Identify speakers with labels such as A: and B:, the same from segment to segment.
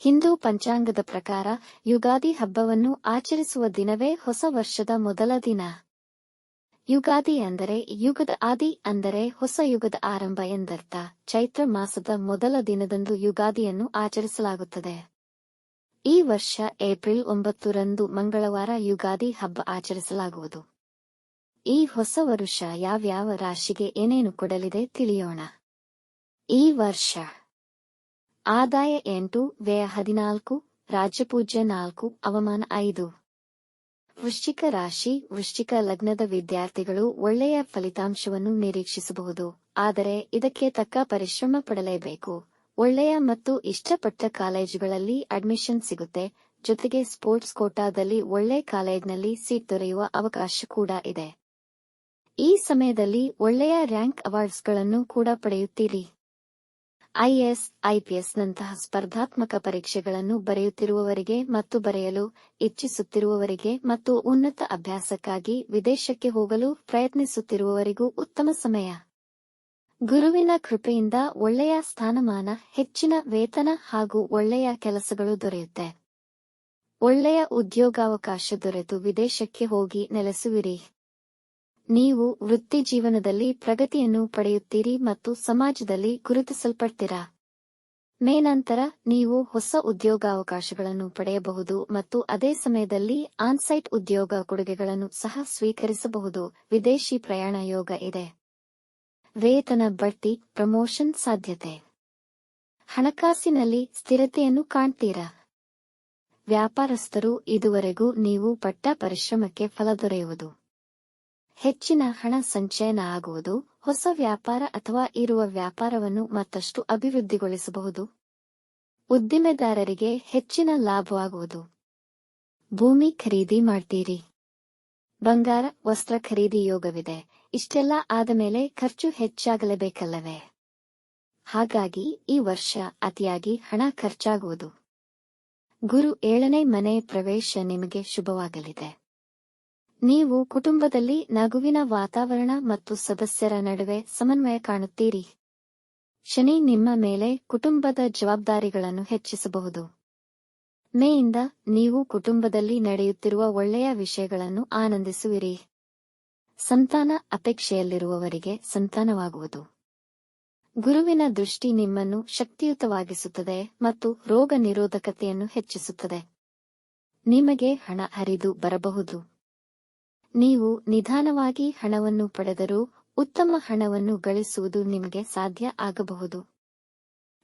A: ಹಿಂದೂ ಪಂಚಾಂಗದ ಪ್ರಕಾರ ಯುಗಾದಿ ಹಬ್ಬವನ್ನು ಆಚರಿಸುವ ದಿನವೇ ಹೊಸ ವರ್ಷದ ಮೊದಲ ದಿನ. ಯುಗಾದಿ ಅಂದರೆ ಯುಗದ ಆದಿ ಅಂದರೆ ಹೊಸ ಯುಗದ ಆರಂಭ ಎಂದರ್ಥ. ಚೈತ್ರ ಮಾಸದ ಮೊದಲ ದಿನದಂದು ಯುಗಾದಿಯನ್ನು ಆಚರಿಸಲಾಗುತ್ತದೆ. ಈ ವರ್ಷ ಏಪ್ರಿಲ್ ಒಂಬತ್ತರಂದು ಮಂಗಳವಾರ ಯುಗಾದಿ ಹಬ್ಬ ಆಚರಿಸಲಾಗುವುದು. ಈ ಹೊಸ ವರುಷ ಯಾವ್ಯಾವ ರಾಶಿಗೆ ಏನೇನು ಕೊಡಲಿದೆ ತಿಳಿಯೋಣ. ಈ ವರ್ಷ ಆದಾಯ ಎಂಟು, ವ್ಯಯ ಹದಿನಾಲ್ಕು, ರಾಜ್ಯಪೂಜ್ಯ ನಾಲ್ಕು, ಅವಮಾನ ಐದು. ವೃಶ್ಚಿಕ ರಾಶಿ, ವೃಶ್ಚಿಕ ಲಗ್ನದ ವಿದ್ಯಾರ್ಥಿಗಳು ಒಳ್ಳೆಯ ಫಲಿತಾಂಶವನ್ನು ನಿರೀಕ್ಷಿಸಬಹುದು, ಆದರೆ ಇದಕ್ಕೆ ತಕ್ಕ ಪರಿಶ್ರಮ ಪಡಲೇಬೇಕು. ಒಳ್ಳೆಯ ಮತ್ತು ಇಷ್ಟಪಟ್ಟ ಕಾಲೇಜುಗಳಲ್ಲಿ ಅಡ್ಮಿಷನ್ ಸಿಗುತ್ತೆ, ಜೊತೆಗೆ ಸ್ಪೋರ್ಟ್ಸ್ ಕೋಟಾದಲ್ಲಿ ಒಳ್ಳೆ ಕಾಲೇಜ್ನಲ್ಲಿ ಸೀಟ್ ದೊರೆಯುವ ಅವಕಾಶ ಕೂಡ ಇದೆ. ಈ ಸಮಯದಲ್ಲಿ ಒಳ್ಳೆಯ ರ್ಯಾಂಕ್ ಅವಾರ್ಡ್ಸ್ಗಳನ್ನು ಕೂಡ ಪಡೆಯುತ್ತೀರಿ. ಐಎಸ್ ಐಪಿಎಸ್ ನಂತಹ ಸ್ಪರ್ಧಾತ್ಮಕ ಪರೀಕ್ಷೆಗಳನ್ನು ಬರೆಯುತ್ತಿರುವವರಿಗೆ ಮತ್ತು ಬರೆಯಲು ಇಚ್ಛಿಸುತ್ತಿರುವವರಿಗೆ ಮತ್ತು ಉನ್ನತ ಅಭ್ಯಾಸಕ್ಕಾಗಿ ವಿದೇಶಕ್ಕೆ ಹೋಗಲು ಪ್ರಯತ್ನಿಸುತ್ತಿರುವವರಿಗೂ ಉತ್ತಮ ಸಮಯ. ಗುರುವಿನ ಕೃಪೆಯಿಂದ ಒಳ್ಳೆಯ ಸ್ಥಾನಮಾನ, ಹೆಚ್ಚಿನ ವೇತನ ಹಾಗೂ ಒಳ್ಳೆಯ ಕೆಲಸಗಳು ದೊರೆಯುತ್ತೆ. ಒಳ್ಳೆಯ ಉದ್ಯೋಗಾವಕಾಶ ದೊರೆತು ವಿದೇಶಕ್ಕೆ ಹೋಗಿ ನೆಲೆಸುವಿರಿ. ನೀವು ವೃತ್ತಿ ಜೀವನದಲ್ಲಿ ಪ್ರಗತಿಯನ್ನು ಪಡೆಯುತ್ತೀರಿ ಮತ್ತು ಸಮಾಜದಲ್ಲಿ ಗುರುತಿಸಲ್ಪಡ್ತೀರಾ? ಮೇ ನಂತರ ನೀವು ಹೊಸ ಉದ್ಯೋಗಾವಕಾಶಗಳನ್ನು ಪಡೆಯಬಹುದು ಮತ್ತು ಅದೇ ಸಮಯದಲ್ಲಿ ಆನ್ಸೈಟ್ ಉದ್ಯೋಗ ಕೊಡುಗೆಗಳನ್ನು ಸಹ ಸ್ವೀಕರಿಸಬಹುದು. ವಿದೇಶಿ ಪ್ರಯಾಣ ಯೋಗ ಇದೆ. ವೇತನ ಬಡ್ತಿ ಪ್ರಮೋಷನ್ ಸಾಧ್ಯತೆ. ಹಣಕಾಸಿನಲ್ಲಿ ಸ್ಥಿರತೆಯನ್ನು ಕಾಣ್ತೀರಾ? ವ್ಯಾಪಾರಸ್ಥರು, ಇದುವರೆಗೂ ನೀವು ಪಟ್ಟ ಪರಿಶ್ರಮಕ್ಕೆ ಫಲ ದೊರೆಯುವುದು. ಹೆಚ್ಚಿನ ಹಣ ಸಂಚಯನ ಆಗುವುದು, ಹೊಸ ವ್ಯಾಪಾರ ಅಥವಾ ಇರುವ ವ್ಯಾಪಾರವನ್ನು ಮತ್ತಷ್ಟು ಅಭಿವೃದ್ಧಿಗೊಳಿಸಬಹುದು. ಉದ್ದಿಮೆದಾರರಿಗೆ ಹೆಚ್ಚಿನ ಲಾಭವಾಗುವುದು. ಭೂಮಿ ಖರೀದಿ ಮಾಡ್ತೀರಿ. ಬಂಗಾರ, ವಸ್ತ್ರ ಖರೀದಿ ಯೋಗವಿದೆ. ಇಷ್ಟೆಲ್ಲ ಆದ ಮೇಲೆ ಖರ್ಚು ಹೆಚ್ಚಾಗಲೇಬೇಕಲ್ಲವೇ? ಹಾಗಾಗಿ ಈ ವರ್ಷ ಅತಿಯಾಗಿ ಹಣ ಖರ್ಚಾಗುವುದು. ಗುರು ಏಳನೇ ಮನೆ ಪ್ರವೇಶ ನಿಮಗೆ ಶುಭವಾಗಲಿದೆ. ನೀವು ಕುಟುಂಬದಲ್ಲಿ ನಗುವಿನ ವಾತಾವರಣ ಮತ್ತು ಸದಸ್ಯರ ನಡುವೆ ಸಮನ್ವಯ ಕಾಣುತ್ತೀರಿ. ಶನಿ ನಿಮ್ಮ ಮೇಲೆ ಕುಟುಂಬದ ಜವಾಬ್ದಾರಿಗಳನ್ನು ಹೆಚ್ಚಿಸಬಹುದು. ಮೇಯಿಂದ ನೀವು ಕುಟುಂಬದಲ್ಲಿ ನಡೆಯುತ್ತಿರುವ ಒಳ್ಳೆಯ ವಿಷಯಗಳನ್ನು ಆನಂದಿಸುವಿರಿ. ಸಂತಾನ ಅಪೇಕ್ಷೆಯಲ್ಲಿರುವವರಿಗೆ ಸಂತಾನವಾಗುವುದು. ಗುರುವಿನ ದೃಷ್ಟಿ ನಿಮ್ಮನ್ನು ಶಕ್ತಿಯುತವಾಗಿಸುತ್ತದೆ ಮತ್ತು ರೋಗ ನಿರೋಧಕತೆಯನ್ನು ಹೆಚ್ಚಿಸುತ್ತದೆ. ನಿಮಗೆ ಹಣ ಹರಿದು ಬರಬಹುದು. ನೀವು ನಿಧಾನವಾಗಿ ಹಣವನ್ನು ಪಡೆದರೂ ಉತ್ತಮ ಹಣವನ್ನು ಗಳಿಸುವುದು ನಿಮಗೆ ಸಾಧ್ಯ ಆಗಬಹುದು.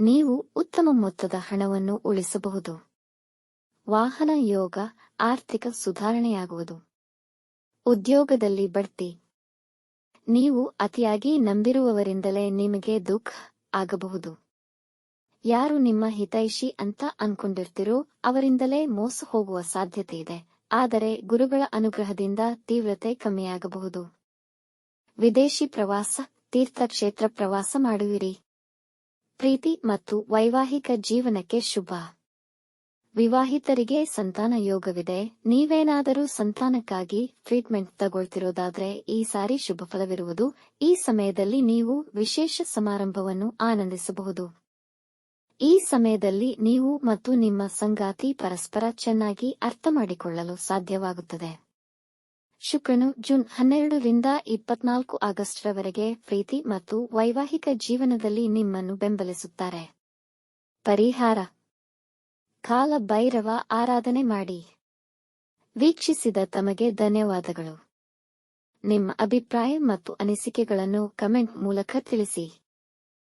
A: ನೀವು ಉತ್ತಮ ಮೊತ್ತದ ಹಣವನ್ನು ಉಳಿಸಬಹುದು. ವಾಹನ ಯೋಗ ಆರ್ಥಿಕ ಸುಧಾರಣೆಯಾಗುವುದು. ಉದ್ಯೋಗದಲ್ಲಿ ಬಡ್ತಿ. ನೀವು ಅತಿಯಾಗಿ ನಂಬಿರುವವರಿಂದಲೇ ನಿಮಗೆ ದುಃಖ ಆಗಬಹುದು. ಯಾರು ನಿಮ್ಮ ಹಿತೈಷಿ ಅಂತ ಅನ್ಕೊಂಡಿರ್ತಿರೋ ಅವರಿಂದಲೇ ಮೋಸ ಹೋಗುವ ಸಾಧ್ಯತೆ ಇದೆ. ಆದರೆ ಗುರುಗಳ ಅನುಗ್ರಹದಿಂದ ತೀವ್ರತೆ ಕಮ್ಮಿಯಾಗಬಹುದು. ವಿದೇಶಿ ಪ್ರವಾಸ, ತೀರ್ಥಕ್ಷೇತ್ರ ಪ್ರವಾಸ ಮಾಡುವಿರಿ. ಪ್ರೀತಿ ಮತ್ತು ವೈವಾಹಿಕ ಜೀವನಕ್ಕೆ ಶುಭ. ವಿವಾಹಿತರಿಗೆ ಸಂತಾನ ಯೋಗವಿದೆ. ನೀವೇನಾದರೂ ಸಂತಾನಕ್ಕಾಗಿ ಟ್ರೀಟ್ಮೆಂಟ್ ತಗೊಳ್ತಿರೋದಾದ್ರೆ ಈ ಸಾರಿ ಶುಭ ಫಲವಿರುವುದು. ಈ ಸಮಯದಲ್ಲಿ ನೀವು ವಿಶೇಷ ಸಮಾರಂಭವನ್ನು ಆನಂದಿಸಬಹುದು. ಈ ಸಮಯದಲ್ಲಿ ನೀವು ಮತ್ತು ನಿಮ್ಮ ಸಂಗಾತಿ ಪರಸ್ಪರ ಚೆನ್ನಾಗಿ ಅರ್ಥ ಮಾಡಿಕೊಳ್ಳಲು ಸಾಧ್ಯವಾಗುತ್ತದೆ. ಶುಕ್ರನು ಜೂನ್ ಹನ್ನೆರಡರಿಂದ ಇಪ್ಪತ್ನಾಲ್ಕು ಆಗಸ್ಟ್ರವರೆಗೆ ಪ್ರೀತಿ ಮತ್ತು ವೈವಾಹಿಕ ಜೀವನದಲ್ಲಿ ನಿಮ್ಮನ್ನು ಬೆಂಬಲಿಸುತ್ತಾರೆ. ಪರಿಹಾರ. ಕಾಲ ಭೈರವ ಆರಾಧನೆ ಮಾಡಿ. ವೀಕ್ಷಿಸಿದ ತಮಗೆ ಧನ್ಯವಾದಗಳು. ನಿಮ್ಮ ಅಭಿಪ್ರಾಯ ಮತ್ತು ಅನಿಸಿಕೆಗಳನ್ನು ಕಮೆಂಟ್ ಮೂಲಕ ತಿಳಿಸಿ.